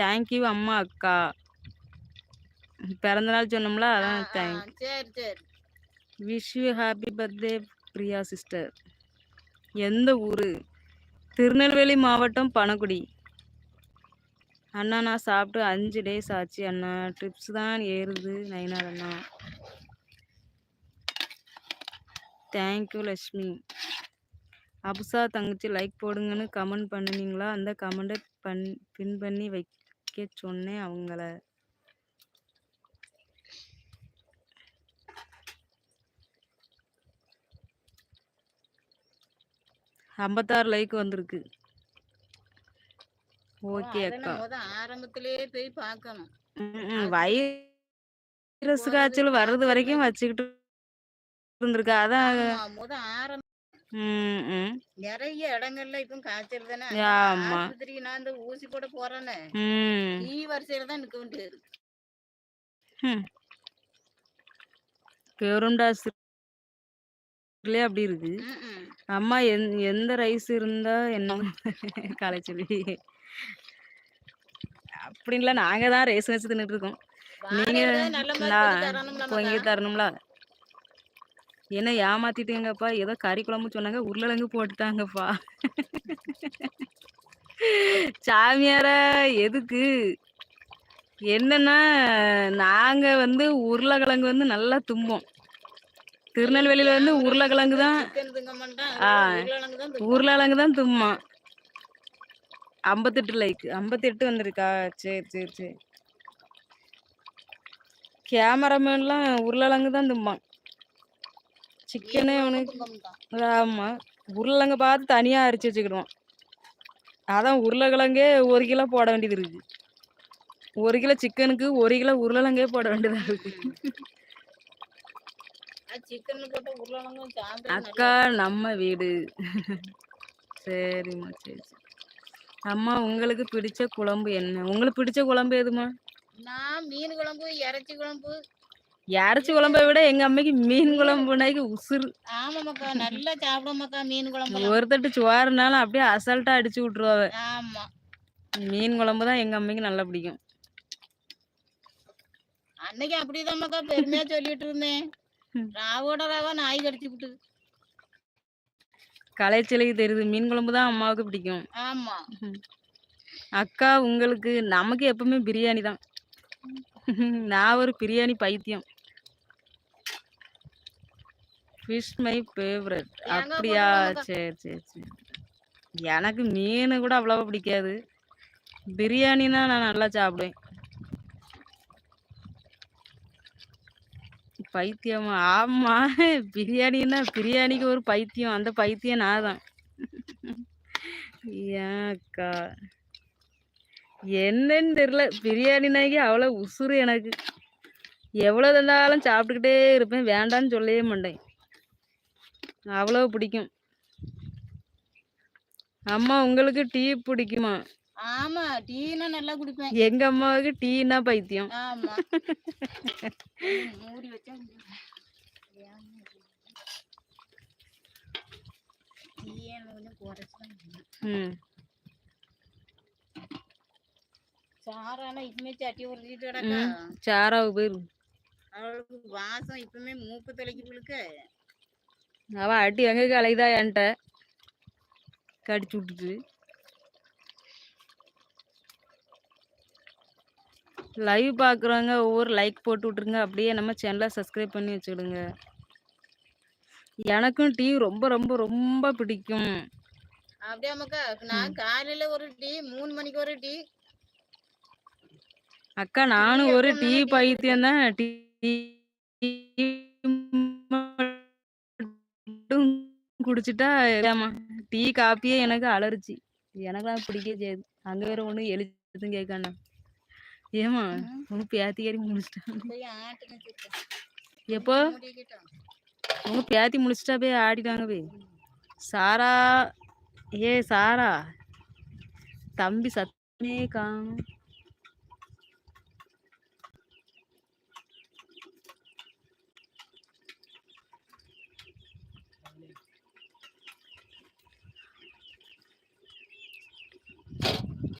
Thank you அம்மா அக்கா. பிறந்த நாள் சொன்னோம்ல அதான் தேங்க் சரி சரி. Wish you happy birthday Priya sister எந்த ஊர்? திருநெல்வேலி மாவட்டம் பனகுடி அண்ணா நான் சாப்பிட்டு அஞ்சு டேஸ் ஆச்சு அண்ணா. ட்ரிப்ஸ் தான் ஏறுது நைனார் அண்ணா. தேங்க்யூ லக்ஷ்மி அபுசா தங்கச்சி லைக் போடுங்கன்னு கமெண்ட் பண்ணுனீங்களா? அந்த கமெண்ட்டை பண் பின் பண்ணி வைக்க சொன்னேன் அவங்கள. ஐம்பத்தாறு லைக் வந்திருக்கு. ஓகே அக்கா. ஆரம்பத்திலேயே போய் பார்க்கணும். வைரஸ் காய்ச்சல் வர்றது வரைக்கும் வச்சுக்கிட்டு இருந்திருக்கா. அதான் நிறைய இடங்கள்ல இப்ப காய்ச்சல் தானே. ஆஸ்பத்திரி நான் இந்த ஊசி போட போறேன்னு. ஈ வரிசையில தான் நிக்க வேண்டியது. பெருண்டாஸ்லே அப்படி இருக்கு ம்ம். அம்மா எந் எந்த ரைஸ் இருந்தா என்ன காலைச்சொல்லி அப்படின்ல நாங்க தான் ரேஸ் வச்சு தின்னுட்டு இருக்கோம் நீங்க பொங்கி. தரணும்ல என்ன ஏமாத்திட்டீங்கப்பா. ஏதோ கறி குழம்பு சொன்னாங்க. உருளைக்கிழங்கு போட்டுட்டாங்கப்பா. சாமியார எதுக்கு? என்னன்னா நாங்க வந்து உருளைக்கிழங்கு வந்து நல்லா தும்போம் திருநெல்வேலியில வந்து உருளைக்கிழங்கு தான் ஆ. தான் உருளைக்கிழங்கு தான் தும்மா ஐம்பத்தெட்டு லைக் ஐம்பத்தெட்டு வந்திருக்கா. சரி சரி சரி. கேமராமேன்லாம் உருளைக்கிழங்கு தான் தும்பான். சிக்கனே மாட்டான். ஆமா. உருளைக்கிழங்க பார்த்து தனியாக அரைச்சி வச்சுக்கிடுவான். அதான் உருளைக்கிழங்கே ஒரு கிலோ போட வேண்டியது இருக்கு. ஒரு கிலோ சிக்கனுக்கு ஒரு கிலோ உருளைக்கிழங்கே போட வேண்டியதா இருக்கு. அக்கா நம்ம வீடு. சரிம்மா சரி சரி. அம்மா உங்களுக்கு பிடிச்ச குழம்பு என்ன? உங்களுக்கு பிடிச்ச குழம்பு எதுமா நான் மீன் குழம்பு இறைச்சி குழம்பு இறச்சி குழம்பை விட எங்க அம்மைக்கு மீன் குழம்புனாக்கி உசுறு. ஆமா மக்கா நல்லா சாப்பிடும் மக்கா மீன் குழம்பு ஒரு தட்டு சுவாருனாலும் அப்படியே அசால்ட்டா அடிச்சு விட்டுருவாவ. ஆமா. மீன் குழம்பு தான் எங்க அம்மைக்கு நல்லா பிடிக்கும். அன்னைக்கு அப்படிதான் மக்கா பெருமையா சொல்லிட்டு இருந்தேன். ராவோட ராவா நாய் கடிச்சு விட்டு. கலைச்சலுக்கு தெரியுது மீன் குழம்பு தான் அம்மாவுக்கு பிடிக்கும். ஆமா. அக்கா உங்களுக்கு நமக்கு எப்பவுமே பிரியாணி தான். நான் ஒரு பிரியாணி பைத்தியம். ஃபிஷ் மை ஃபேவரட் அப்படியா. சரி சரி சரி. எனக்கு மீன் கூட அவ்வளவா பிடிக்காது. பிரியாணினா நான் நல்லா சாப்பிடுவேன். பைத்தியமா? ஆமா. பிரியாணின்னா பிரியாணிக்கு ஒரு பைத்தியம். அந்த பைத்தியம் நான் தான். ஏன்க்கா என்னன்னு தெரியல. பிரியாணினாக்கி அவ்வளோ உசுறு எனக்கு. எவ்வளோ தந்தாலும் சாப்பிட்டுக்கிட்டே இருப்பேன். வேண்டான்னு சொல்லவே மாட்டேன். அவ்வளோ பிடிக்கும். அம்மா உங்களுக்கு டீ பிடிக்குமா? ஆமா டீனா நல்லா குடிப்பேன். எங்க அம்மாவுக்கு டீனா பைத்தியம். ஆமா. மூடி வச்சா சாரானா இப்பவுமே சட்டி உருட்டிட்டு கிடக்கா? ம் சாராவு போயிரு. அவளுக்கு வாசம் இப்பவுமே மூக்கு தலைக்கு அவ அடி எங்க அலைதா என்கிட்ட? கடிச்சு விட்டுட்டு லைவ் பார்க்குறவங்க ஒவ்வொரு லைக் போட்டு விட்ருங்க அப்படியே நம்ம சேனலை சப்ஸ்கிரைப் பண்ணி வச்சுக்கிடுங்க. எனக்கும் டீ ரொம்ப ரொம்ப ரொம்ப பிடிக்கும். அப்படியே மக்கா நான் காலையில ஒரு டீ மூணு மணிக்கு ஒரு டீ அக்கா நானும் ஒரு டீ பைத்தியம் தான் டீ குடிச்சிட்டா ஏமா டீ காப்பியே எனக்கு அலர்ஜி. எனக்கெல்லாம் பிடிக்கவே செய்யாது. அங்க வேற ஒண்ணு எழுதும் கேட்காண்டா ஏமா. உங்க பேத்தி ஏறி முடிச்சிட்டாங்க. எப்போ. உங்க பேத்தி முடிச்சிட்டா போய் ஆடிட்டாங்க போய். சாரா ஏ சாரா. தம்பி சத்தமே காணும்